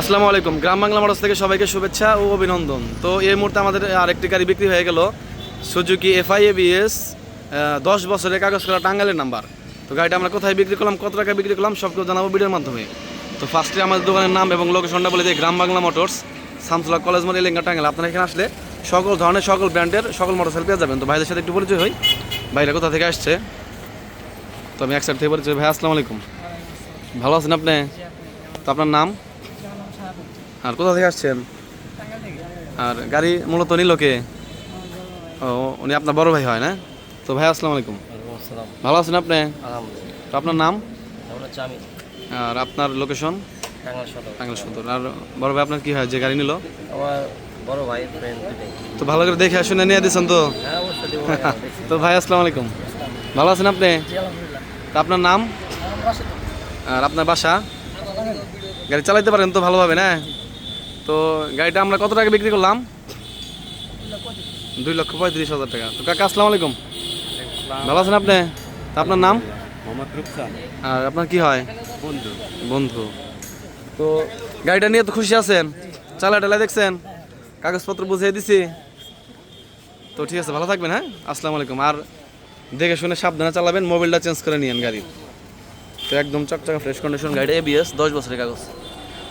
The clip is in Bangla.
আসসালামু আলাইকুম। গ্রাম বাংলা মোটরস থেকে সবাইকে শুভেচ্ছা ও অভিনন্দন। তো এই মুহূর্তে আমাদের আরেকটি গাড়ি বিক্রি হয়ে গেল সুজুকি এফআই এবিএস দশ বছরের কাগজ করা টাঙ্গালের নাম্বার। তো গাড়িটা আমরা কোথায় বিক্রি করলাম, কত টাকা বিক্রি করলাম সব কিছু জানাব ভিডিওর মাধ্যমে। তো ফার্স্টে আমাদের দোকানের নাম এবং লোকেশনটা বলে দিই, গ্রাম বাংলা মোটরস সামসুল্লাহ কলেজ মোড়, এলেঙ্গা টাঙ্গাল আপনারা এখানে আসলে সকল ধরনের, সকল ব্র্যান্ডের, সকল মোটরসাইকেল পেয়ে যাবেন। তো ভাইদের সাথে একটু পরিচয় হই। ভাইরা কোথা থেকে আসছে? তো আমি এক সাইড থেকে পরিচয় ভাই, আসসালামু আলাইকুম। ভালো আছেন আপনি? তো আপনার নাম? আর কোথা থেকে আসছেন? আর গাড়ি মূলত নিল কে? ও উনি আপনার বড় ভাই হয় না? তো ভাই আসসালামু আলাইকুম। ভালো আছেন আপনি? তো আপনার নাম? আর আপনার লোকেশন? টাঙ্গাল সদর। আর বড় ভাই আপনার কি হয় যে গাড়ি নিল? বড় ভাই তো ভালো করে দেখে শুনে নিয়ে দিয়েছেন তো? হ্যাঁ। তো ভাই আসসালামু আলাইকুম। ভালো আছেন আপনি? তো আপনার নাম? আর আপনার বাসা? গাড়ি চালাইতে পারেন তো ভালোভাবে না? তো গাড়িটা আমরা কত টাকা বিক্রি করলাম? দুই লক্ষ পঁয়ত্রিশ হাজার টাকা। তো কাকা আসসালামু আলাইকুম। ভালো আছেন আপনি? আপনার নাম? মোহাম্মদ আর আপনার কি হয়? বন্ধু। বন্ধু। তো গাড়িটা নিয়ে তো খুশি আছেন? চালা টালা দেখছেন? কাগজপত্র বুঝিয়ে দিছি। তো ঠিক আছে ভালো থাকবেন হ্যাঁ? আসসালামু আলাইকুম। আর দেখে শুনে সাবধানে চালাবেন মোবাইলটা চেঞ্জ করে নিয়েন গাড়ি। তো একদম চকচকা ফ্রেশ কন্ডিশন গাড়ি এবিএস দশ বছরের কাগজ।